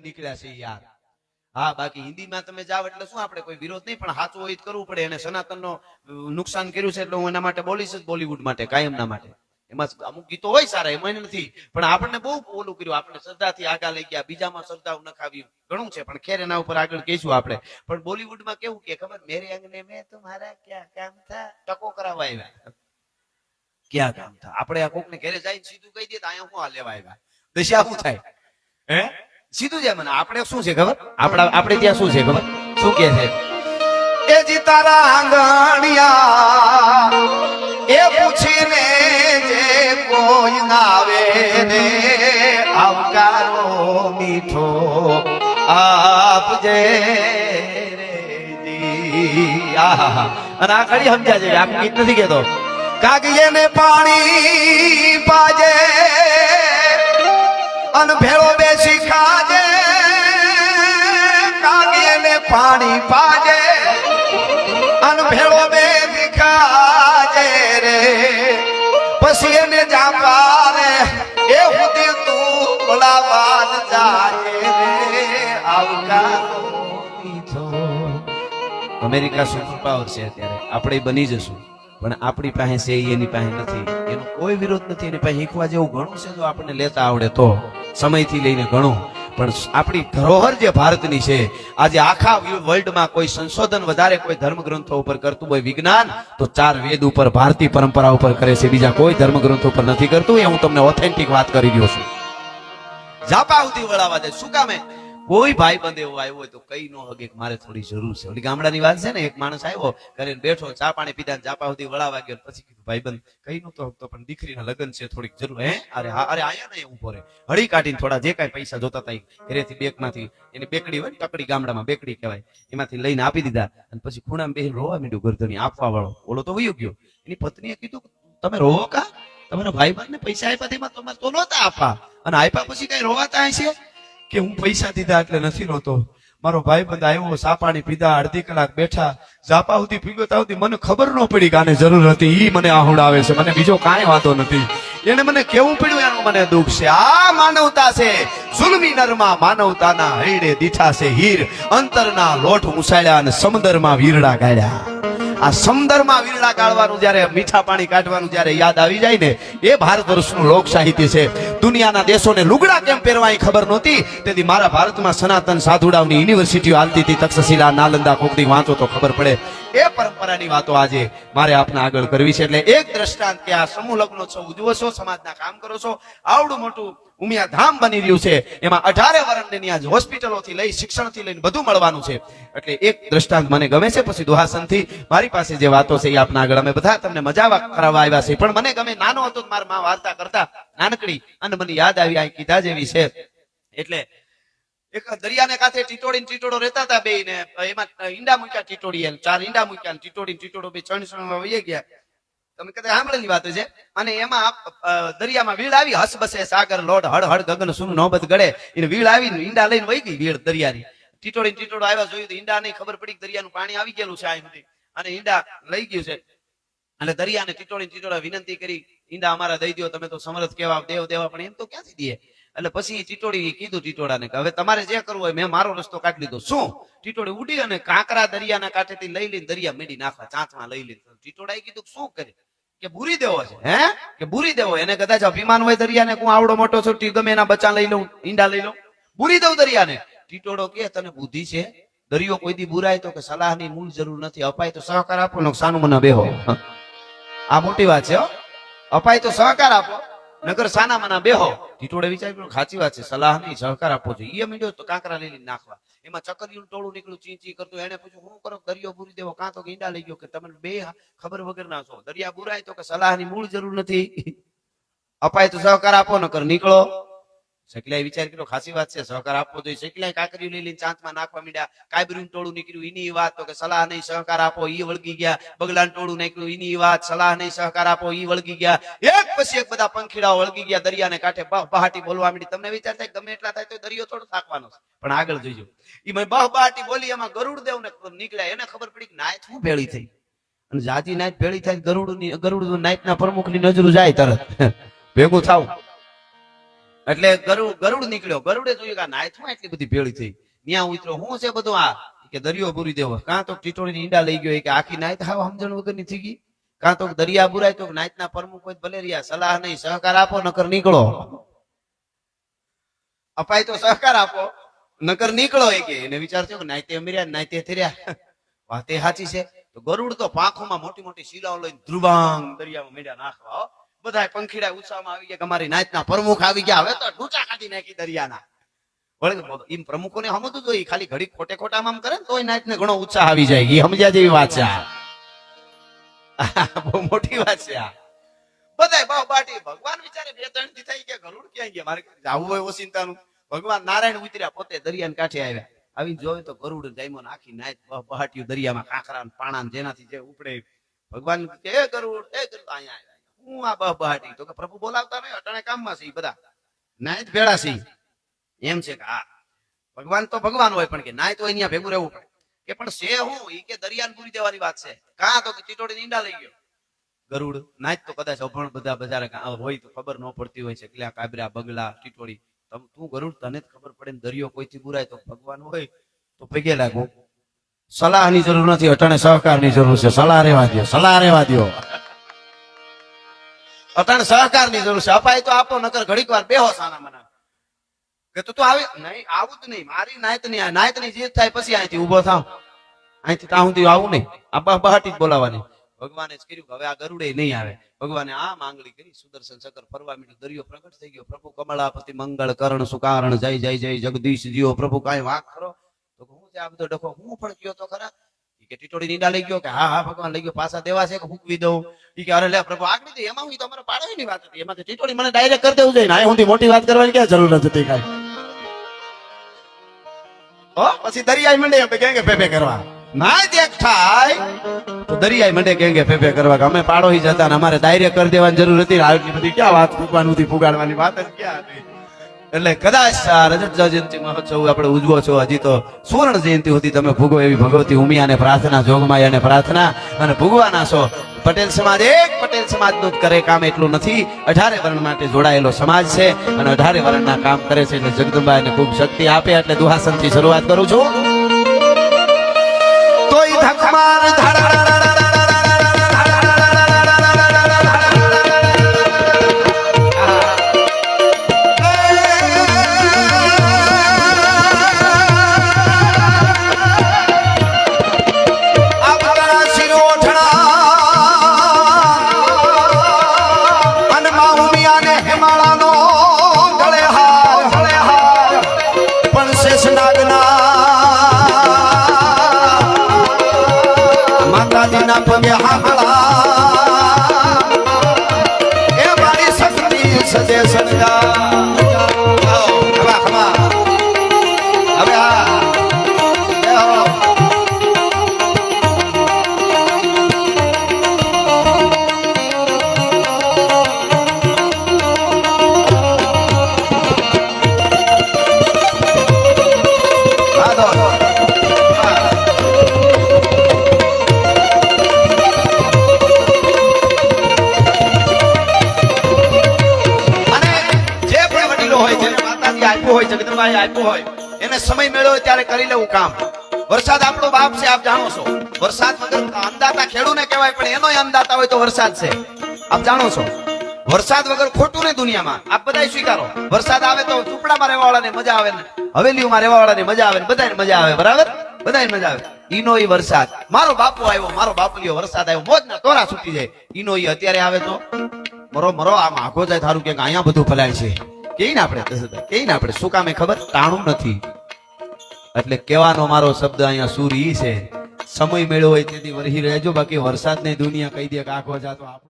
લઈને નીકળ્યા છે યાર. હા, બાકી હિન્દીમાં તમે જાવ એટલે શું આપણે કોઈ વિરોધ નહીં, પણ સાચું હોય કરવું પડે. અને સનાતનનો નુકસાન કર્યું છે એટલે હું એના માટે બોલીશ જ બોલીવુડ માટે, કાયમના માટે. એમાં અમુક ગીતો હોય સારા, એમાં નથી. પણ આપણને બહુ ઓલું કર્યું, આપણે શ્રદ્ધાથી આગળ લઈ ગયા, બીજામાં શ્રદ્ધા નખાવ્યું. ઘણું છે, પણ ખેર એના ઉપર આગળ કહીશું આપણે. પણ બોલીવુડમાં કેવું કે, ખબર? મેરે અંગને મેં તમારા ક્યાં કામ થા? ટકો કરાવવા આવ્યા. ક્યાં કામ થા? આપણે આ કોકને ઘરે જઈને સીધું કહી દે તો અહીંયા હું આ લેવા આવ્યા? દશા શું થાય? હે? સીધું છે મને આપણે શું છે ખબર? આપણા આપણે ત્યાં શું છે ખબર? શું કે છે? એ જી તારા આંગણિયા એ પૂછીને જે કોઈ નાવે ને આવકારો મીઠો આપજે. અને આ ખરી સમજ્યા છે આ ગીત નથી કેતો કાગીએ ને પાણી પાજે અન ભેળો બેસી ખાજે કાગીએ ને પાણી પાજે. અન ભેળો બેસી ખાજે રે. પછી એને જાપા રે એ સુધી તું બોલાવાન જાજે રે. આવકારો અમેરિકા સુપર પાવર છે અત્યારે? આપણે બની જશું. પણ આપણી પાસે છે, એની પાસે નથી. એનો કોઈ વિરોધ નથી. એની પાસે શીખવા જેવું ઘણું છે, જો આપણને લેતા આવડે તો. સમયથી લઈને ઘણો. પણ આપણી ધરોહર જે ભારતની છે, આજે આખા વર્લ્ડમાં કોઈ સંશોધન વધારે કોઈ ધર્મ ગ્રંથો ઉપર કરતું હોય વિજ્ઞાન, તો ચાર વેદ ઉપર, ભારતીય પરંપરા ઉપર કરે છે. બીજા કોઈ ધર્મ ગ્રંથો ઉપર નથી કરતું. એ હું તમને ઓથેન્ટિક વાત કરી રહ્યો છું. જાપા સુધી વળાવા દે. શું કામે કોઈ ભાઈ બંધ એવો આવ્યો હોય તો કઈ નો હગે મારે થોડી જરૂર છે. ઓલી ગામડાની વાત છે ને, એક માણસ આવ્યો, ઘરે બેઠો, ચા પાણી પીધા ચાપા સુધી વળાવા ગયો પછી કીધું ભાઈ બંધ કઈ નતો હગતો, પણ દીકરીના લગ્ન છે, થોડીક જરૂર, હે? અરે અરે આયા ને ઊભો રે. હળી કાઢીને થોડા જે કાંઈ પૈસા જોતા હતા ઘરેથી બેકમાંથી, એની બેકડી હોય ટકડી ગામડામાં બેકડી કહેવાય, એમાંથી લઈને આપી દીધા અને પછી ખૂણામાં બેહીને રોવા માંડ્યું ગરદની આપવા વાળો. ઓલો તો વયો ગયો. એની પત્નીએ કીધું તમે રોવો કા? તમારા ભાઈ બંધ ને પૈસા આપ્યા તેમાં તમારે તો નહોતા આપવા. અને આપ્યા પછી કઈ રોવાતા હશે? કે હું પૈસા દીધા એટલે નથી રોતો મારો ભાઈ બંધ આવ્યો, સાપાણી પીધા, અડધી કલાક બેઠા. ઝાપા સુધી પીગતા સુધી મને ખબર ન પડી કે આને જરૂર હતી. ઈ મને આહુડાવે છે. મને બીજો કાંઈ વાંધો નથી. એને મને કેવું પડ્યું? એનું મને દુઃખ છે. આ માનવતા છે. જુલમી નરમાં માનવતાના હૈડે દીઠા છે હીર. અંતરના લોટ મુસાડ્યા અને સમંદરમાં વીરડા ગાળ્યા. આ સમુદ્રમાં વીરડા ગાળવાનું જ્યારે મીઠા પાણી કાઢવાનું જ્યારે યાદ આવી જાય ને, એ ભારત વર્ષનું લોક સાહિત્ય છે. દુનિયાના દેશોને લુગડા કેમ પહેરવા ખબર નહોતી? તેથી મારા ભારતમાં સનાતન સાધુડાઓની યુનિવર્સિટીઓ હાલતી હતી. તક્ષશિલા નાલંદા કોકડી વાંચો તો ખબર પડે. એ પરંપરાની વાતો આજે મારે આપને આગળ કરવી છે. એટલે એક દ્રષ્ટાંત કે આ સમૂહ લગ્નોત્સવ ઉજવો છો, સમાજના કામ કરો છો, આવડું મોટું ઉમિયા ધામ બની રહ્યું છે. એમાં અઢારે વર્ષની ત્યાં હોસ્પિટલોથી લઈ, શિક્ષણથી લઈને બધું મળવાનું છે. એટલે એક દ્રષ્ટાંત મને ગમે છે. પછી દુહાસનથી મારી પાસે જે વાતો છે એ આપના આગળ. અમે બધા તમને મજા કરાવવા આવ્યા છે પણ મને ગમે, નાનો હતો મારા મા વાર્તા કરતા નાનકડી અને મને યાદ આવી આ કીધા જેવી છે. એટલે એક દરિયાને કાંઠે ટીટોડી ટીટોડો રહેતા હતા બે ને, એમાં ઈંડા મૂક્યા ટીટોડી ચાર ઈંડા મૂક્યા ટીટોડી ટીટોડો બે ચણ ચણમાં વહી ગયા. તમે કદાચ સાંભળેલી વાત છે. અને એમાં દરિયામાં વીળ આવી, હસ બસે સાગર લોટ, હળ હળ ગગન સુન નોબત ગળે. એને વીળ આવી ઈંડા લઈને વહી ગઈ વીળ દરિયાની. ટીટોડી ટીટોડો આવ્યા જોયું તો ઈંડા નહીં, ખબર પડી દરિયાનું પાણી આવી ગયેલું છે આ અને ઈંડા લઈ ગયું છે. અને દરિયાને ટીટોડી ને વિનંતી કરી, ઈંડા અમારા દઈ દો તમે તો સમર્થ કેવા દેવ દેવા, પણ એમ તો ક્યાંથી દે એટલે પછી ટીટોડી કીધું ટીટોડાને કે, હવે તમારે જે કરવું હોય, મેં મારો રસ્તો કાઢી લીધો. શું? ટીટોડી ઉડી અને કાંકરા દરિયાના કાંઠેથી લઈ લઈને દરિયા મેડી નાખવા, ચાંચમાં લઈ લઈને. ટીટોડાએ કીધું, શું કરે? કે બુરી દેવો છે, હે? કે બુરી દેવો? એને કદાચ અભિમાન હોય દરિયાને હું આવડો મોટો છું ગમે એના બચ્ચા લઈ લઉં, ઈંડા લઈ લઉં. બુરી દઉં દરિયાને. ટીટોડો કે તને બુદ્ધિ છે? દરિયો કોઈ દી બુરાય તો કે સલાહની મૂળ જરૂર નથી. અપાય તો સહકાર આપો ને સાનું મને બેહો. આ મોટી વાત છે અપાય તો સહકાર આપો નગર સાના મના બેહો. ટીટોડે વિચાર્યું સાચી વાત છે સલાહ નહીં સહકાર આપવો જોઈએ. એ મીડ્યો તો કાંકરા લઈ નાખવા. એમાં ચકરિયું ટોળું નીકળ્યું, ચી ચી કરતું એને પૂછ્યું, હું કરો દરિયો પૂરી દેવો? કાં તો ગીંડા લઈ ગયો કે તમે બે ખબર વગર ના છો. દરિયા બુરાય તો કે સલાહની મૂળ જરૂર નથી. અપાય તો સહકાર આપો, નકર નીકળો. શકલાએ વિચાર કર્યો, ખાસી વાત છે, સહકાર આપવો જોઈએ. શકલાએ કાકરીયું લઈ લઈને ચાંચમાં નાખવા મીડ્યા. કાયબરીનું ટોળું નીકળ્યું એની વાત તો કે સલાહ નહીં, સહકાર આપો. ઈ વળગી ગયા. બગલાનું ટોળું નીકળ્યું એની વાત, સલાહ નહીં, સહકાર આપો. ઈ વળગી ગયા. એક પછી એક બધા પંખીડાઓ વળગી ગયા, દરિયાને કાંઠે બહાટી બોલવા મીડી. તમને વિચાર થાય ગમે એટલા થાય તો દરિયો થોડો થાકવાનો છે. પણ આગળ જોઈજો ઈ મેં બહ બહાટી બોલી, એમાં ગરુડ દેવ ને નીકળ્યા. એને ખબર પડી કે નાયત શું ભેળી થઈ. અને જાજી નાયત ભેળી થાય ગરુડની ગરુડ નાયત ના પ્રમુખની નજરું જાય તરત. ભેગું થાવ. એટલે ગરુડ ગરુડ નીકળ્યો. ગરુડે જોયું કે નાયથમાં એટલી બધી ભેળી થઈ. ત્યાં ઉતરો હું છે બધું આ કે દરિયો પૂરી દેવો. કાં તો ટીટોળી ઈંડા લઈ ગયો કે આખી નાયત હાવ સમજણ વગરની થઈ ગઈ. કાં તો દરિયા બુરાય તો નાયતના પ્રમુખ હોય ભલે રહ્યા. સલાહ નહીં. સહકાર આપો, નકર નીકળો. અપાય તો સહકાર આપો, નકર નીકળો એ કે. એને વિચાર થયો કે નાયતે અમીર્યા નાયતે થર્યા. વાતે સાચી છે. તો ગરુડ તો પાંખોમાં મોટી મોટી શિલાઓ લઈને ધ્રુવાંગ દરિયામાં મેળ્યા નાખવા હો. બધાય પંખીડા ઉત્સાહમાં આવી ગયા અમારી નાયતના પ્રમુખ આવી ગયા. હવે તો ડૂચા કાઢી નાખી દરિયાના. એમ પ્રમુખોને સમજવું જોઈએ. ખાલી ઘડી ખોટે ખોટા આમ કરે ને તોય નાયતને ઘણો ઉત્સાહ આવી જાય. એ સમજ્યા જેવી વાત છે. બહુ મોટી વાત છે આ. બધાય બાવ બાટી. ભગવાન વિચારે બે ત્રણથી થઈ ગયા. ગરુડ ક્યાં ગયા? મારે જવું હોય ઓસિંતાનું ભગવાન નારાયણ ઉતર્યા, પોતે દરિયાને કાંઠે આવ્યા. આવીને જોયું તો ગરુડ જાયમો આખી નાયત બહ બહાટ્યું દરિયામાં કાંકરા પાણા જેનાથી જે ઉપડે. ભગવાન કે ગરુડ એ ગરુડ, અહીંયા હું આ બહ બહાટી તો કે પ્રભુ બોલાવતા નહીં, અટાણે કામમાં છે બધા. નાય જ ભેળા છે એમ છે કે હા. ભગવાન તો ભગવાન હોય પણ કે નાય તો અહીંયા ભેગું રહેવું પડે. કે પણ છે હું એ કે દરિયાને પૂરી દેવાની વાત છે. કા તો કે ચીટોડી ઈંડા લઈ ગયો. ગરુડ નાચ તો કદાચ અભણ બધા બજારે હોય તો ખબર ન પડતી હોય છે એટલે કાબરા, બગલા ટીટોળી તું ગરુડ, તને જ ખબર પડે ને દરિયો કોઈથી બુરાય તો ભગવાન હોય તો પગે લાગો. સલાહની જરૂર નથી, અટાણે સહકારની જરૂર છે. સલાહ રેવા દો સલાહ રેવા દો અટાણે સહકારની જરૂર છે. અપાય તો આપો, નકર ઘડીક વાર બેહો સાના મના. કે તું તો આવી નહીં, આવું જ નહીં. મારી નાયતની નાયતની જીત થાય પછી અહીંથી ઊભો થાવ. અહીંથી ત્યાં સુધી આવું નહીં. આ બહાટી જ બોલાવાની. ભગવાને જ કર્યું હવે આ ગરુડે નહીં આવે. ભગવાને આ માંગણી કરી. સુદર્શન ચક્ર ફરવા મીઠું દરિયો પ્રગટ થઈ ગયો. પ્રભુ કમળાપતિ મંગળ કરણ સુકારણ જય જય જય જગદીશ જીઓ. પ્રભુ કાંઈ વાંક ખરો? તો હું આ બધો ડખો હું પણ કયો તો ખરા? કે ટીટોડી નીંડા લઈ ગયો કે હા હા, ભગવાન લઈ ગયો, પાછા દેવા છે કે ફૂકવી દઉં? ઈ કે, અરે લે પ્રભુ આગળ દે એમાં હું તો અમારે પાડવાની વાત હતી. એમાં ટીટોડી મને ડાયરેક્ટ કરી દેવું જોઈએ હું મોટી વાત કરવાની ક્યાં જરૂર નથી કાંઈ. હો, પછી દરિયાઈ મંડે આપણે કેંગે પેપે કરવા? ના દેખ થાય, તો દરિયાઈ મંડે કેંગે પેપે કરવા કે અમે પાડો જતા ને અમારે ડાયરેક્ટ કરી દેવાની જરૂર હતી આવી બધી ક્યાં વાત ફૂકવાનું હતી, ફુગાડવાની વાત જ ક્યાં હતી? એટલે કદાચ આ રજત જયંતિ મહોત્સવ આપણે ઉજવો છો. હજી તો સુવર્ણ જયંતિ સુધી તમે ભૂગો એવી ભગવતી ઉમિયાને પ્રાર્થના જોગમાયાને પ્રાર્થના અને ભૂગવાના છો. પટેલ સમાજ, એક પટેલ સમાજનું જ કરે કામ એટલું નથી. અઢારે વર્ણ માટે જોડાયેલો સમાજ છે અને અઢારે વર્ણના કામ કરે છે એટલે જગદંબાને ખૂબ શક્તિ આપે. એટલે દુહાસનથી શરૂઆત કરું છું. તોય ધકમાર આપણા આપ્યું હોય, એને સમય મેળ્યો ત્યારે કરી લેવું કામ. વરસાદ આપણો બાપ છે, આપ જાણો છો. વરસાદ વગર અન્નદાતા ખેડૂને કહેવાય, પણ એનો અંદાતા હોય તો વરસાદ છે. આપ જાણો છો. વરસાદ વગર ખોટું ને દુનિયામાં. આપ બધા સ્વીકારો. વરસાદ આવે તો ઝૂંપડામાં રહેવા મજા આવે ને, હવેલીઓમાં રહેવા મજા આવે ને બધાને મજા આવે, બરાબર? બધાને મજા આવે. ઈનો ઈ વરસાદ. મારો બાપુ આવ્યો, મારો બાપલીઓ વરસાદ આવ્યો, મોજના તોરા છૂટી જાય. ઈનો ઈ અત્યારે આવે તો મરો મરો, આમ આખો જાય થારું કે અહીંયા બધું ફલાય છે. કેઈ ને આપણે કેઈ ને આપણે? શું કામે ખબર? તાણું નથી. એટલે કહેવાનો મારો શબ્દ અહીંયા સુર ઈ છે. સમય મેળવો હોય તેથી વરહી રહેજો. બાકી વરસાદ દુનિયા કહી દે કે આખો જાતો આપણો